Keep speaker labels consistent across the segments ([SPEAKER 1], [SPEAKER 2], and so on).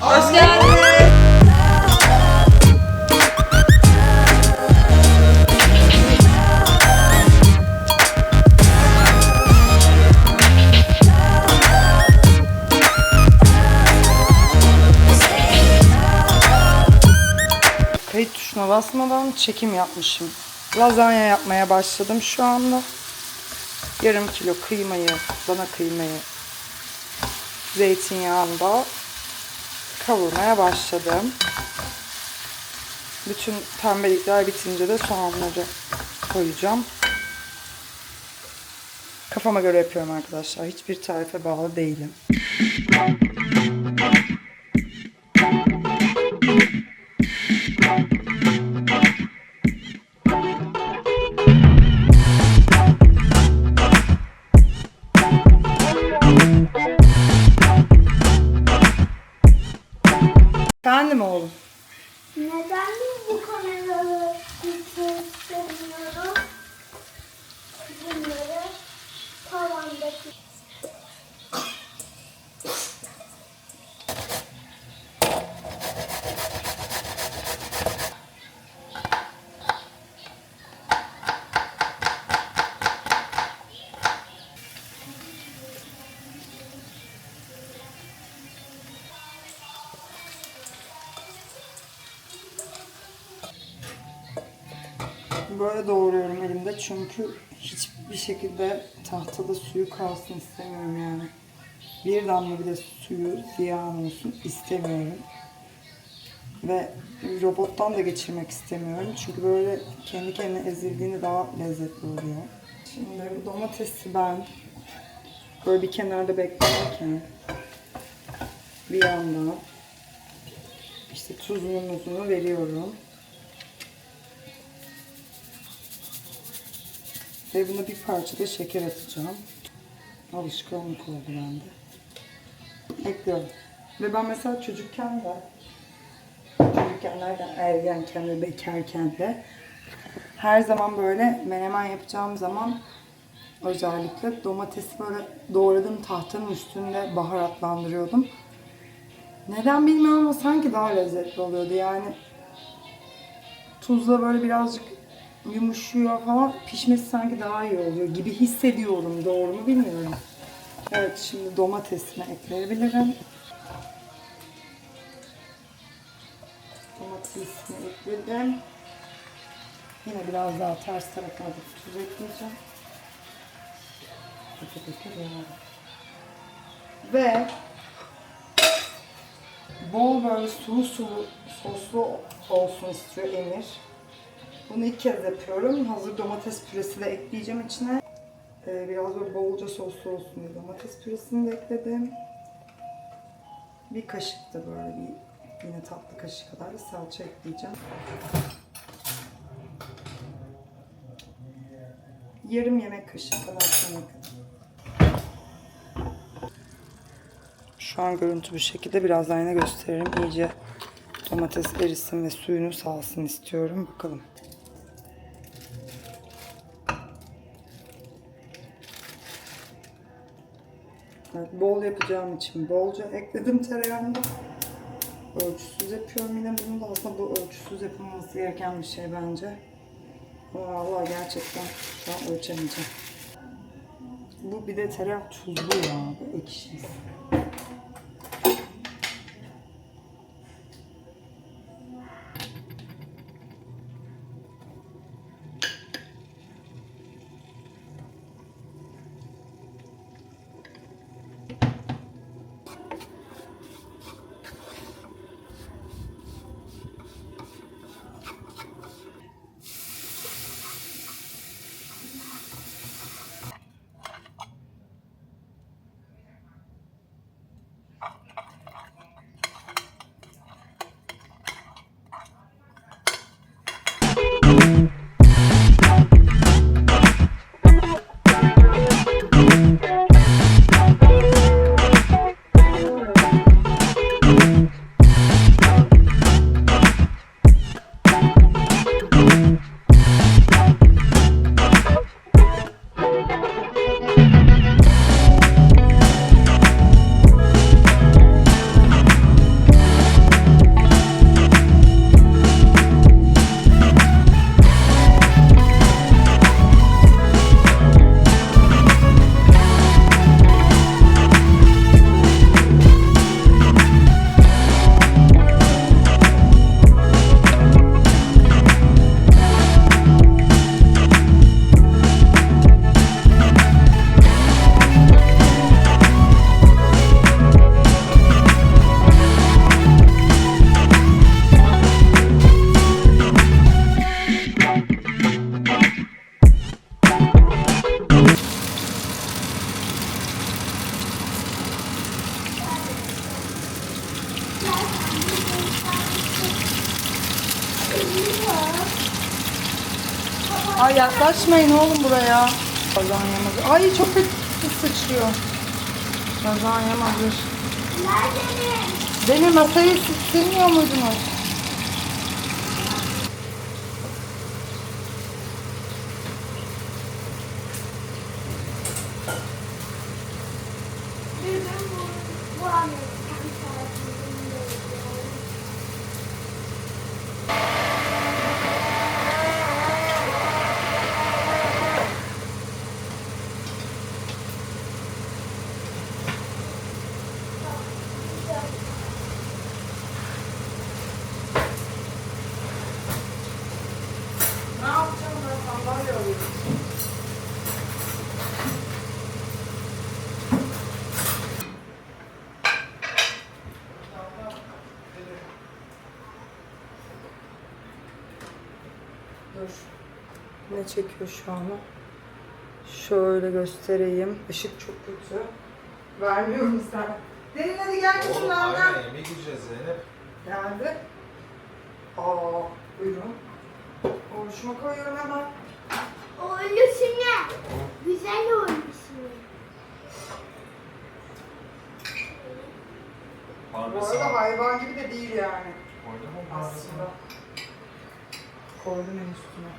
[SPEAKER 1] Hoş geldiniz.
[SPEAKER 2] Kayıt tuşuna basmadan çekim yapmışım. Lazanya yapmaya başladım şu anda. Yarım kilo kıymayı, dana kıymayı zeytinyağında kavurmaya başladım. Bütün pembelikler bitince de soğanları koyacağım. Kafama göre yapıyorum arkadaşlar. Hiçbir tarife bağlı değilim. Çünkü hiçbir şekilde tahtada suyu kalsın istemiyorum yani. Bir damla bile suyu ziyan olsun istemiyorum. Ve robottan da geçirmek istemiyorum. Çünkü böyle kendi kendine ezildiğinde daha lezzetli oluyor. Şimdi bu domatesi ben böyle bir kenarda beklerken bir yandan işte tuzunu muzunu veriyorum. Ve buna bir parça da şeker atacağım. Alışkanlık oldu bende. Ekliyorum. Ve ben mesela çocukken de çocukken derken ergenken ve bekarken de her zaman böyle menemen yapacağım zaman özellikle domatesi böyle doğradığım tahtanın üstünde baharatlandırıyordum. Neden bilmiyorum ama sanki daha lezzetli oluyordu yani. Tuzla böyle birazcık yumuşuyor falan pişmesi sanki daha iyi oluyor gibi hissediyorum. Doğru mu bilmiyorum. Evet şimdi domatesini ekleyebilirim. Domatesini ekledim. Yine biraz daha ters tarafına da tuz ekleyeceğim. Ve bol böyle sulu sulu soslu olsun istiyor Emir. Bunu ilk kez yapıyorum. Hazır domates püresi de ekleyeceğim içine. Ee, biraz böyle bolca soslu olsun diye domates püresini de ekledim. Bir kaşık da böyle bir yine tatlı kaşığı kadar da salça ekleyeceğim. Yarım yemek kaşığı kadar yemek. Şu an görüntü bu şekilde. Birazdan yine gösteririm. İyice domates erisin ve suyunu salsın istiyorum. Bakalım. Bol yapacağım için bolca ekledim tereyağını. Ölçüsüz yapıyorum yine bunu da aslında bu ölçüsüz yapılması gereken bir şey bence. Ama vallahi gerçekten şu an ölçemeyeceğim. Bu bir de tereyağı tuzlu ya, ekşi. Ay yaklaşmayın oğlum buraya. Lazanyam hazır. Ay çok kötü sıçrıyor. Lazanyam hazır.
[SPEAKER 3] Nerede?
[SPEAKER 2] Demir masayı silmiyor muydunuz?
[SPEAKER 3] Bir gün bu, bu Amerikan tarafında
[SPEAKER 2] Ne yapacağım ben sandalye alıyorum. Dur. Ne çekiyor şu an? Şöyle göstereyim. Işık çok kötü. Vermiyorum sana. Derin hadi gel
[SPEAKER 1] Oğlum
[SPEAKER 2] lan.
[SPEAKER 1] aynen yemek yiyeceğiz Zeynep.
[SPEAKER 2] Geldi. Aa, buyurun. Oruçuma koyuyorum hemen.
[SPEAKER 3] O ölüsüne. Güzel ölüsüne.
[SPEAKER 2] Bu arada
[SPEAKER 1] Parmesan.
[SPEAKER 2] hayvan gibi de değil yani.
[SPEAKER 1] Koydun mu
[SPEAKER 2] Aslında. Koydum en üstüne.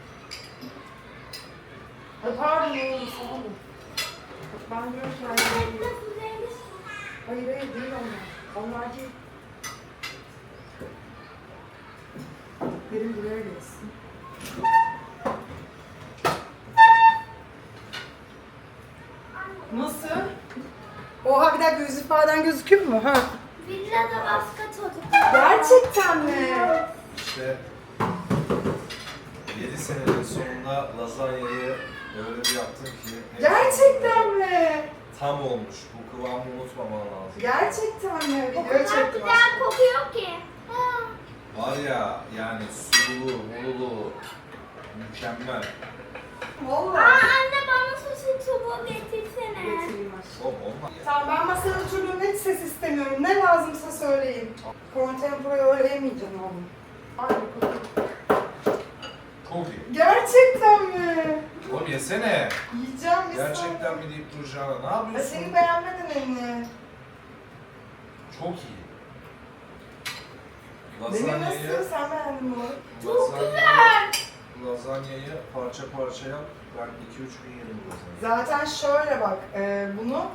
[SPEAKER 2] Pardon oğlum? Bak Ben diyorum ki hayvan gibi. Hayır hayır değil onlar. Onlar değil. Benim buraya gelsin. Nasıl? Oha bir dakika yüz ifaden gözüküyor mu? Ha.
[SPEAKER 3] Villada başka çocuk.
[SPEAKER 2] Gerçekten mi?
[SPEAKER 1] İşte 7 senenin sonunda lazanyayı öyle bir yaptım ki
[SPEAKER 2] Gerçekten mi?
[SPEAKER 1] tam olmuş. Bu kıvamı unutmaman lazım.
[SPEAKER 2] Gerçekten mi?
[SPEAKER 3] O
[SPEAKER 2] Video
[SPEAKER 3] kadar
[SPEAKER 2] çektim
[SPEAKER 3] güzel kokuyor ki. Ha.
[SPEAKER 1] Var ya yani sululu, mululu, mükemmel.
[SPEAKER 3] Aa,
[SPEAKER 2] Valla.
[SPEAKER 3] anne bana sushi çubuğu getirsene.
[SPEAKER 2] Getireyim aşkım.
[SPEAKER 1] Oğlum olmaz.
[SPEAKER 2] Tamam ben masaya oturdum hiç ses istemiyorum. Ne lazımsa söyleyin. Contemporary öyle yemeyeceğim oğlum. Ay.
[SPEAKER 1] Çok iyi.
[SPEAKER 2] Gerçekten mi?
[SPEAKER 1] Yesene.
[SPEAKER 2] Yiyeceğim bir
[SPEAKER 1] Gerçekten mi deyip duracağına ne
[SPEAKER 2] Ya
[SPEAKER 1] yapıyorsun?
[SPEAKER 2] seni beğenmedin anne.
[SPEAKER 1] Çok iyi.
[SPEAKER 2] Beni nasıl sen beğendin mi?
[SPEAKER 3] Çok
[SPEAKER 1] lazanyayı,
[SPEAKER 3] güzel.
[SPEAKER 1] lazanyayı parça parça yap. Ben 2-3 gün yerim bu lazanyayı.
[SPEAKER 2] Zaten şöyle bak, e, bunu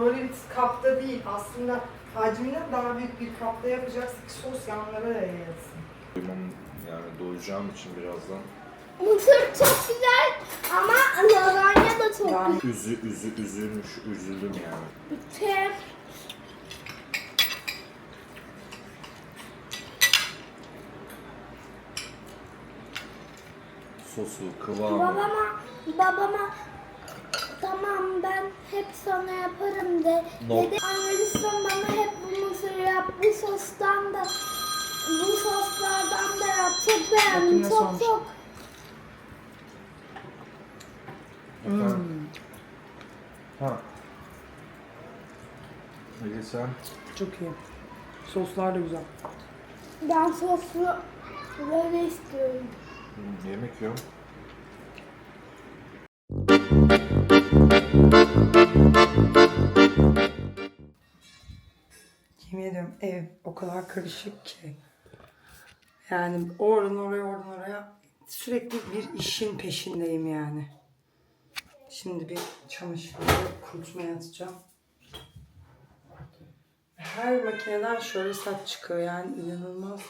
[SPEAKER 2] böyle bir kapta değil, aslında hacminden daha büyük bir kapta yapacaksın ki sos yanlara yayılsın.
[SPEAKER 1] Doymam yani doyacağım için birazdan.
[SPEAKER 3] Mısır çok güzel ama lazanya da çok
[SPEAKER 2] Yani
[SPEAKER 3] güzel.
[SPEAKER 1] Üzü, üzü, üzülmüş, üzüldüm yani.
[SPEAKER 3] Bütün
[SPEAKER 1] Sosu, kıvamı.
[SPEAKER 3] babama babama tamam ben hep sana yaparım de.
[SPEAKER 1] No.
[SPEAKER 3] Dedi annesi bana hep bu mısır yap bu sostan da bu soslardan da yap. Çok beğendim çok çok.
[SPEAKER 1] Efendim? Ha. Peki sen?
[SPEAKER 2] çok iyi. Soslar da güzel.
[SPEAKER 3] Ben soslu böyle istiyorum.
[SPEAKER 1] Hı, yemek yiyorum.
[SPEAKER 2] Yemin ediyorum ev o kadar karışık ki. Yani oradan oraya oradan oraya sürekli bir işin peşindeyim yani. Şimdi bir çamaşırları kurutmaya atacağım. Her makineden şöyle saç çıkıyor yani inanılmaz.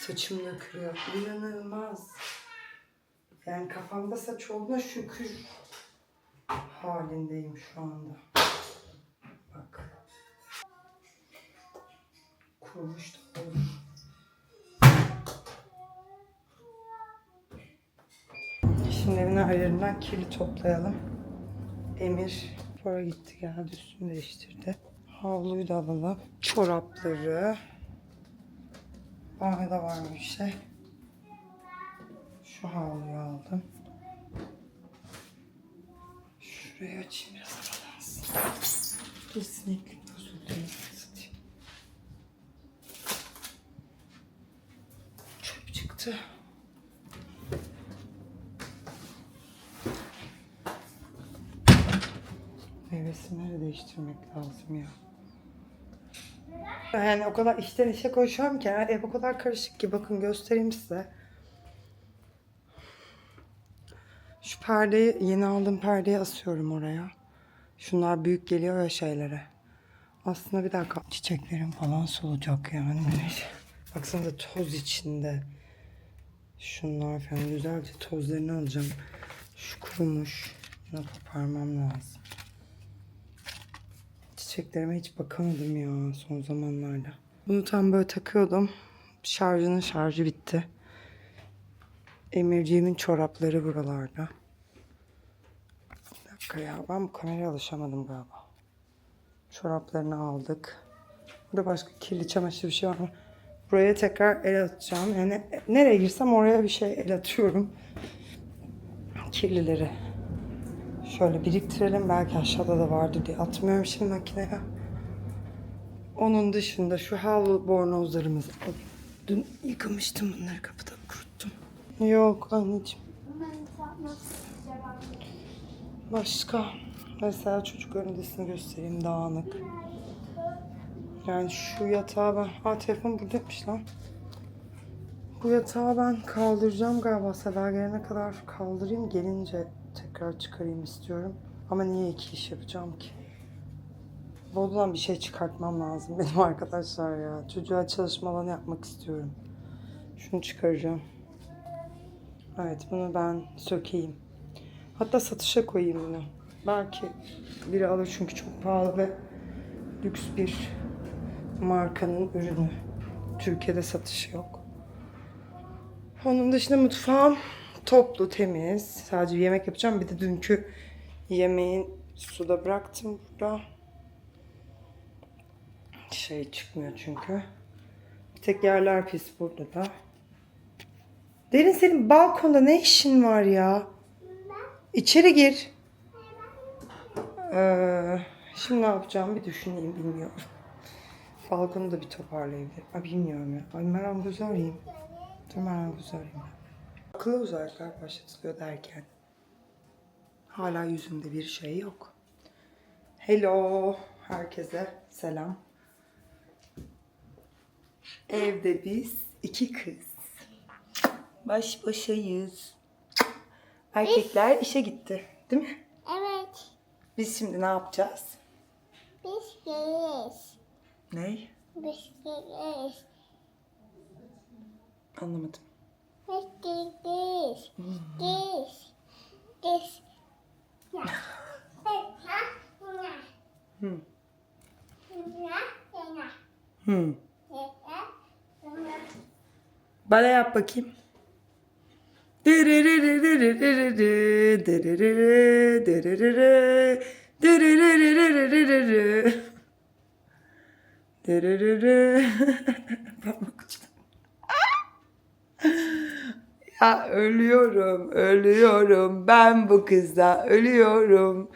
[SPEAKER 2] Saçım dökülüyor. İnanılmaz. Yani kafamda saç olduğuna şükür halindeyim şu anda. Bak. Kurumuş da olur. Şimdi yerinden kirli toplayalım. Emir spora gitti geldi üstünü değiştirdi. Havluyu da alalım. Çorapları. Banyoda var bir şey. Şu havluyu aldım. Şurayı açayım biraz havalansın. Bir sineklik bozuldu. Çöp çıktı. çıktı. Meyvesinleri değiştirmek lazım ya. Yani o kadar işten işe koşuyorum ki yani ev o kadar karışık ki bakın göstereyim size. Şu perdeyi yeni aldığım perdeyi asıyorum oraya. Şunlar büyük geliyor ya şeylere. Aslında bir dakika çiçeklerim falan solacak yani. Baksanıza toz içinde. Şunlar falan güzelce tozlarını alacağım. Şu kurumuş. Bunu koparmam lazım. Çiçeklerime hiç bakamadım ya son zamanlarda. Bunu tam böyle takıyordum. Şarjının şarjı bitti. Emirciğimin çorapları buralarda. Bir dakika ya ben bu kameraya alışamadım galiba. Çoraplarını aldık. Burada başka kirli çamaşır bir şey var mı? Buraya tekrar el atacağım. Yani nereye girsem oraya bir şey el atıyorum. Kirlileri. Şöyle biriktirelim. Belki aşağıda da vardı diye atmıyorum şimdi makineye. Onun dışında şu havlu bornozlarımız. Dün yıkamıştım bunları kapıda kuruttum. Yok anneciğim. Başka. Mesela çocuk önündesini göstereyim dağınık. Yani şu yatağı ben... Aa telefon buradaymış lan. Bu yatağı ben kaldıracağım galiba. Seda gelene kadar kaldırayım. Gelince tekrar çıkarayım istiyorum. Ama niye iki iş yapacağım ki? Bodudan bir şey çıkartmam lazım benim arkadaşlar ya. Çocuğa çalışma alanı yapmak istiyorum. Şunu çıkaracağım. Evet bunu ben sökeyim. Hatta satışa koyayım bunu. Belki biri alır çünkü çok pahalı ve lüks bir markanın ürünü. Türkiye'de satışı yok. Onun dışında mutfağım toplu, temiz. Sadece bir yemek yapacağım. Bir de dünkü yemeğin suda bıraktım burada. Şey çıkmıyor çünkü. Bir tek yerler pis burada da. Derin senin balkonda ne işin var ya? İçeri gir. Ee, şimdi ne yapacağım bir düşüneyim bilmiyorum. Balkonu da bir toparlayabilirim. Ay bilmiyorum ya. Ay marangozu arayayım. Dur marangozu arayayım. Akıllı özellikler başlatılıyor derken. Hala yüzümde bir şey yok. Hello. Herkese selam. Evde biz iki kız. Baş başayız. Erkekler işe gitti. Değil mi?
[SPEAKER 3] Evet.
[SPEAKER 2] Biz şimdi ne yapacağız?
[SPEAKER 3] Biz geliriz.
[SPEAKER 2] Ney?
[SPEAKER 3] Biz geliriz.
[SPEAKER 2] Anlamadım.
[SPEAKER 3] Let's
[SPEAKER 2] do
[SPEAKER 3] this. This.
[SPEAKER 2] This.
[SPEAKER 3] Hmm. Hmm.
[SPEAKER 2] Bana yap bakayım. Parmak uçtu. Ya ölüyorum, ölüyorum ben bu kızla ölüyorum.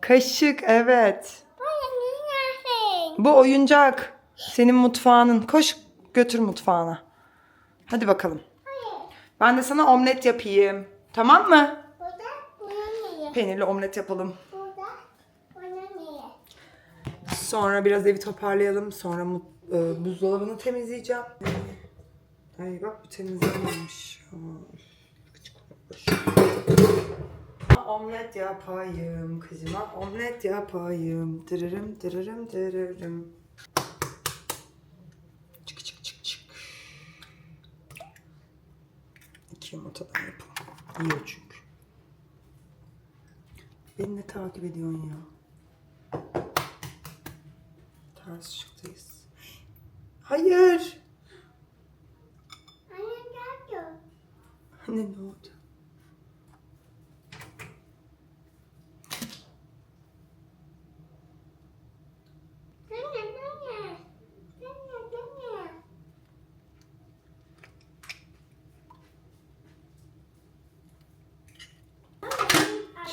[SPEAKER 2] Kaşık evet. Bu oyuncak. Senin mutfağının. Koş götür mutfağına. Hadi bakalım. Ben de sana omlet yapayım. Tamam mı? Peynirli omlet yapalım. Sonra biraz evi toparlayalım. Sonra e, buzdolabını temizleyeceğim. Ay bak bu temizlenmemiş. Omlet yapayım kızıma omlet yapayım. Dırırım dırırım dırırım. Çık çık çık çık. İki yumurtadan yapalım. Yiyor çünkü. Beni ne takip ediyorsun ya? Ters ışıktayız. Hayır.
[SPEAKER 3] Anne geldi.
[SPEAKER 2] Anne ne oldu?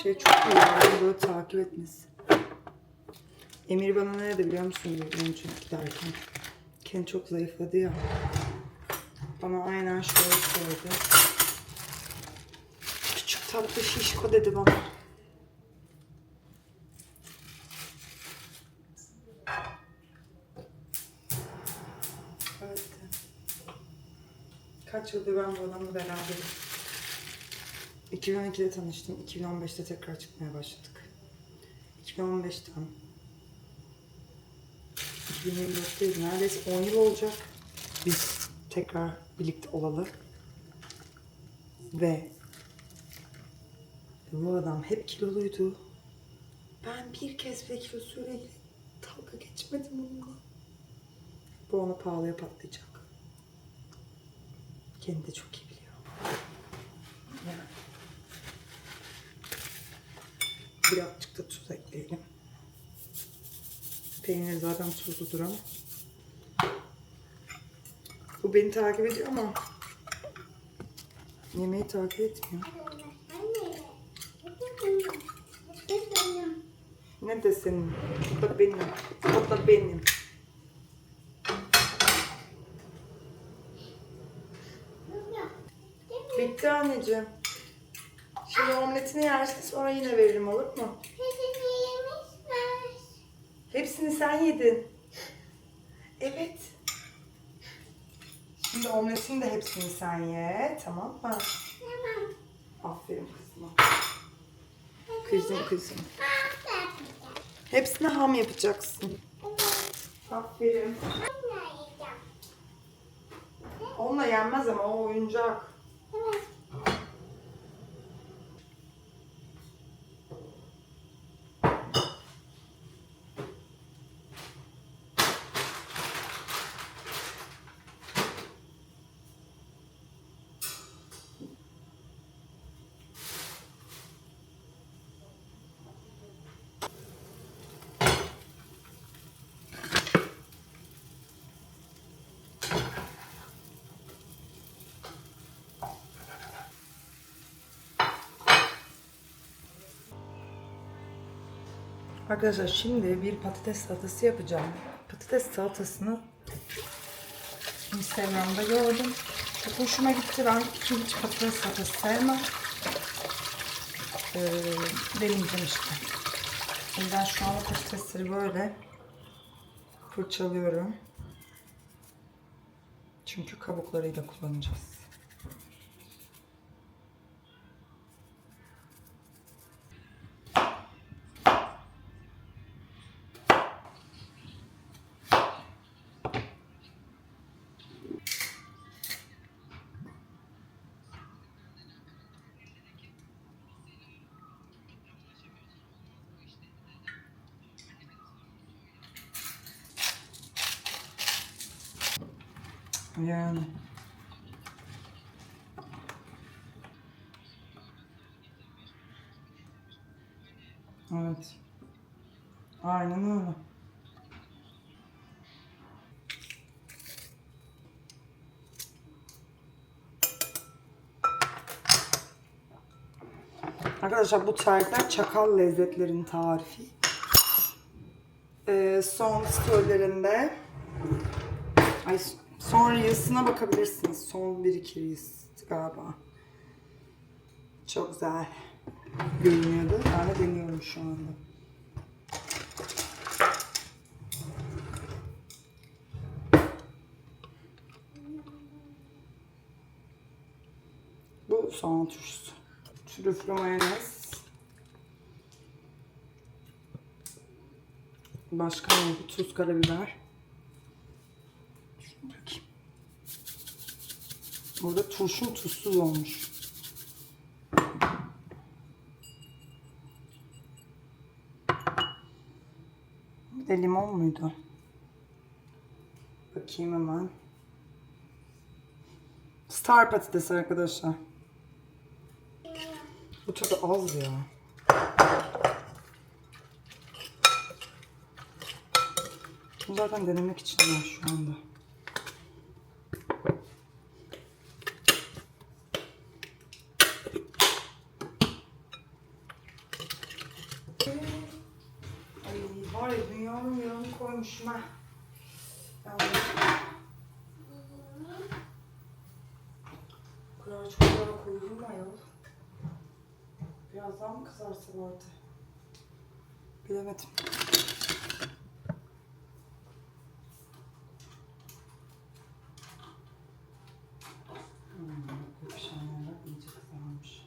[SPEAKER 2] Şey çok iyi yani böyle takip etmesi. Emir bana ne dedi biliyor musun gün önce giderken? Ken çok zayıfladı ya. Bana aynen şöyle söyledi. Küçük tatlı şişko dedi bana. Evet. Kaç yıldır ben bu adamla beraberim. 2012'de tanıştım. 2015'te tekrar çıkmaya başladık. 2015'ten 2024'teyiz. Neredeyse 10 yıl olacak. Biz tekrar birlikte olalı. Ve bu adam hep kiloluydu. Ben bir kez bile kilosuyla ilgili dalga geçmedim onunla. Bu ona pahalıya patlayacak. Kendi de çok iyi biliyor. Yani. Birazcık da tuz ekleyelim. Peynir zaten tuzludur ama. Bu beni takip ediyor ama yemeği takip etmiyor. Ne de senin? O da benim. O da benim. Bitti anneciğim. Şimdi omletini yersin sonra yine veririm olur mu? Hepsini sen yedin. Evet. Şimdi omletin de hepsini sen ye. Tamam mı? Aferin kızıma. Kızım kızım. Hepsini ham yapacaksın. Aferin. Onunla yenmez ama o oyuncak. Arkadaşlar şimdi bir patates salatası yapacağım. Patates salatasını Instagram'da gördüm. Çok hoşuma gitti. Ben çünkü hiç patates salatası sevmem. Ee, deneyeceğim işte. O şu an patatesleri böyle fırçalıyorum. Çünkü kabuklarıyla kullanacağız. Yani. Evet. Aynen öyle. Arkadaşlar bu tarifler çakal lezzetlerin tarifi. Ee, son storylerinde Ay son Reels'ına bakabilirsiniz. Son 1-2 Reels galiba. Çok güzel görünüyordu. De deniyorum şu anda. Bu soğan turşusu. Trüflü mayonez. Başka ne? Tuz, karabiber. Burada turşum tuzsuz olmuş. Bir de limon muydu? Bakayım hemen. Star patates arkadaşlar. Bu tadı az ya. Bu zaten denemek için var şu anda. Ay var ya dünyanın yarını koymuşum ha. Yalnız. Bu kadar çok yağ koyayım mı ayol? Biraz daha mı kızarsa vardı? Bilemedim. Hmm, bu pişenler iyice kızarmış.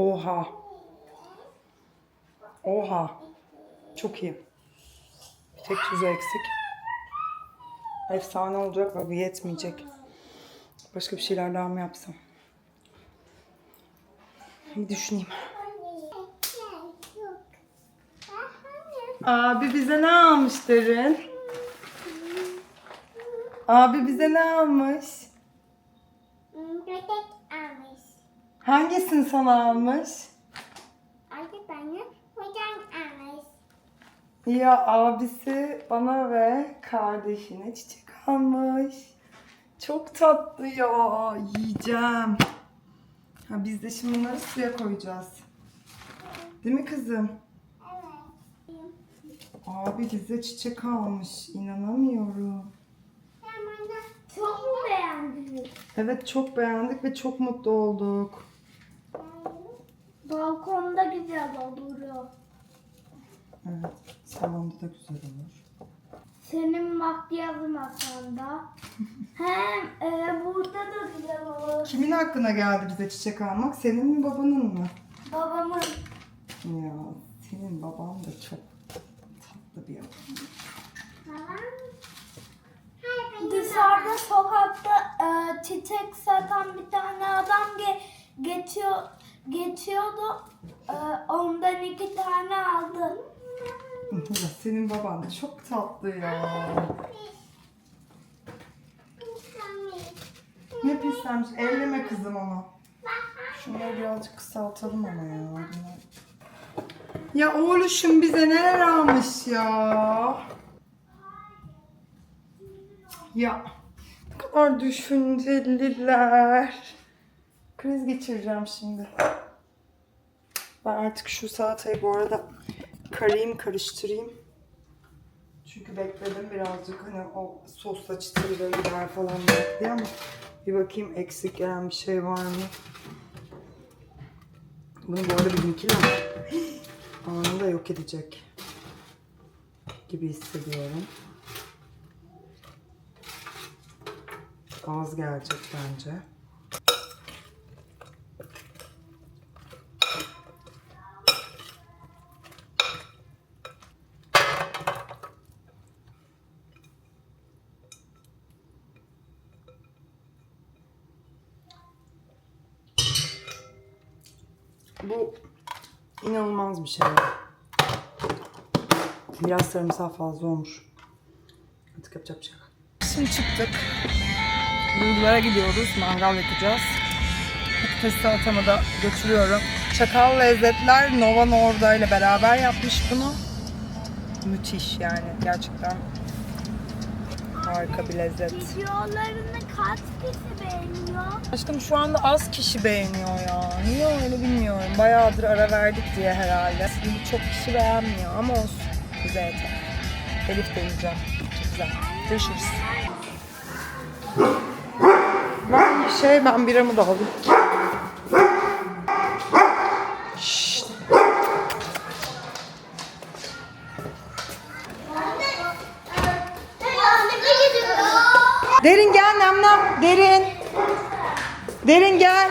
[SPEAKER 2] Oha. Oha. Çok iyi. Bir tek tuzu eksik. Efsane olacak ve yetmeyecek. Başka bir şeyler daha mı yapsam? Bir düşüneyim. Abi bize ne almış? Abi bize ne almış?
[SPEAKER 3] Köpek.
[SPEAKER 2] Hangisini sana almış?
[SPEAKER 3] Artık bana hocam almış.
[SPEAKER 2] Ya abisi bana ve kardeşine çiçek almış. Çok tatlı ya. Yiyeceğim. Ha, biz de şimdi bunları suya koyacağız. Değil mi kızım?
[SPEAKER 3] Evet.
[SPEAKER 2] Abi bize çiçek almış. İnanamıyorum.
[SPEAKER 3] Çok mu beğendiniz?
[SPEAKER 2] Evet çok beğendik ve çok mutlu olduk.
[SPEAKER 3] Balkonda güzel oluyor.
[SPEAKER 2] Evet. Salonda da güzel olur.
[SPEAKER 3] Senin makyajın masanda. Hem e, burada da güzel olur.
[SPEAKER 2] Kimin aklına geldi bize çiçek almak? Senin mi babanın mı?
[SPEAKER 3] Babamın
[SPEAKER 2] Ya senin baban da çok tatlı bir adam.
[SPEAKER 3] Dışarıda sokakta e, çiçek satan bir tane adam ge- geçiyor geçiyordu. E, ondan iki tane aldı.
[SPEAKER 2] Ya senin baban çok tatlı ya. Ne pislenmiş. Elleme kızım onu. Şunları birazcık kısaltalım ama ya. Ya oğluşum bize neler almış ya. Ya. Ne kadar düşünceliler. Kriz geçireceğim şimdi. Ben artık şu salatayı bu arada karayım karıştırayım. Çünkü bekledim birazcık hani o sosla çıtırlığı gider falan diye ama bir bakayım eksik gelen bir şey var mı? Bunu bu arada bizimkiler anında yok edecek gibi hissediyorum. Az gelecek bence. Bu şey. Biraz sarımsak fazla olmuş. Artık yapacak bir şey yok. Şimdi çıktık. Duygulara gidiyoruz. Mangal yakacağız. Patates salatamı da götürüyorum. Çakal Lezzetler Nova Norda ile beraber yapmış bunu. Müthiş yani. Gerçekten harika bir lezzet.
[SPEAKER 3] Videolarını kaç kişi beğeniyor?
[SPEAKER 2] Aşkım şu anda az kişi beğeniyor ya. Niye öyle bilmiyorum. Bayağıdır ara verdik diye herhalde. Şimdi çok kişi beğenmiyor ama olsun. Bize yeter. Elif de yiyeceğim. Çok güzel. Görüşürüz. Ben şey ben biramı da alayım. Derin gel.